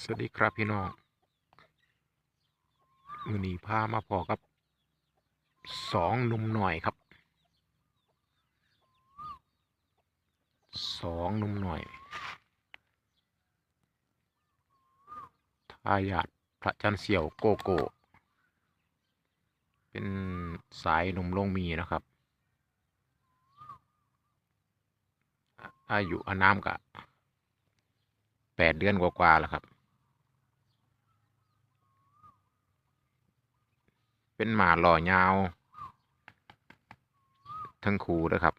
สวัสดีครับพี่น้องมือนี้พามาพอกับสองหนุ่มหน่อยครับสองหนุ่มหน่อยทายาทพระจันเสี่ยวโกโก้เป็นสายหนุ่มลงมีนะครับ อายุอานามกะแปดเดือนกว่าๆแล้วครับ เป็นหมาหล่อยาว ทั้งคู่นะครับ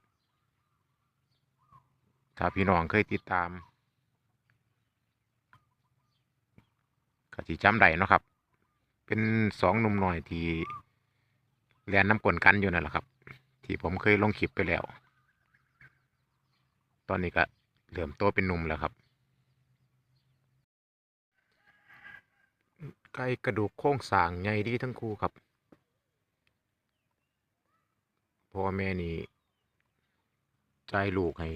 ถ้าพี่น้องเคยติดตามก็สิจำได้นะครับ เป็นสองหนุ่มหน่อยที่เรียนน้ำกลนกันอยู่นั่นแหละครับ ที่ผมเคยลงคลิปไปแล้ว ตอนนี้ก็เริ่มโตเป็นหนุ่มแล้วครับไก่กระดูกโครงสางใหญ่ดีทั้งคู่ครับ พ่อแม่นี่ใจลูกให้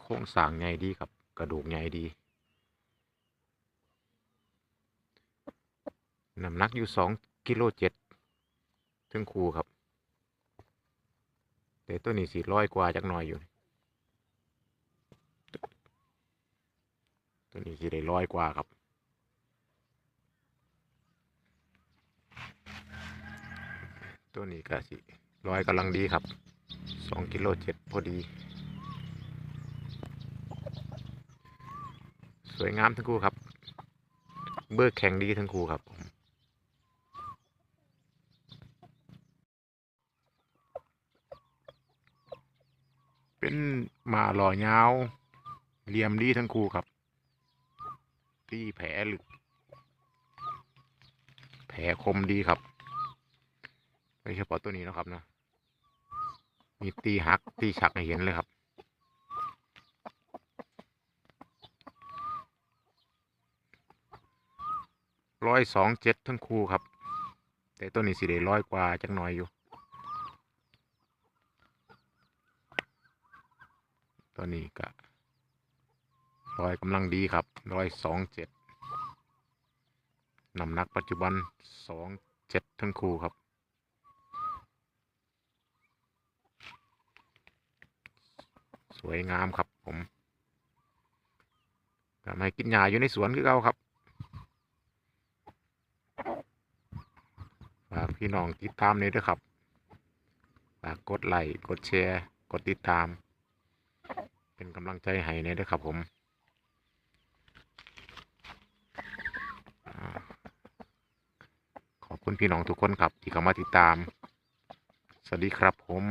โครงสางใหญ่ดีครับ กระดูกใหญ่ดีน้ำหนักอยู่สองกิโลเจ็ดทั้งคูครับ แต่ตัวนี้สี่ร้อยกว่าจักหน่อยอยู่ ตัวนี้สิได้ร้อยกว่าครับตัวนี้ก็สิ ร้อยกำลังดีครับสองกิโลเจ็ดพอดี สวยงามทั้งคู่ครับ เบิกแข็งดีทั้งคู่ครับผมเป็นหมาหล่อยาวเหลี่ยมดีทั้งคู่ครับตีแผลลึกแผลคมดีครับโดยเฉพาะตัวนี้นะครับนะ มีตีหักตีฉักให้เห็นเลยครับ ร้อยสองเจ็ดทั้งคู่ครับ แต่ตัวนี้สิได้ร้อยกว่าจักหน่อยอยู่ ตัวนี้ก็ร้อยกำลังดีครับร้อยสองเจ็ดน้ำหนักปัจจุบันสองเจ็ดทั้งคู่ครับ สวยงามครับผมทำให้กินหญ้าอยู่ในสวนคือเก่าครับฝากพี่น้องติดตามเลยด้วยครับฝากกดไลค์กดแชร์กดติดตาม เป็นกำลังใจให้เนี่ยด้วยครับผมขอบคุณพี่น้องทุกคนครับที่เข้ามาติดตาม สวัสดีครับผม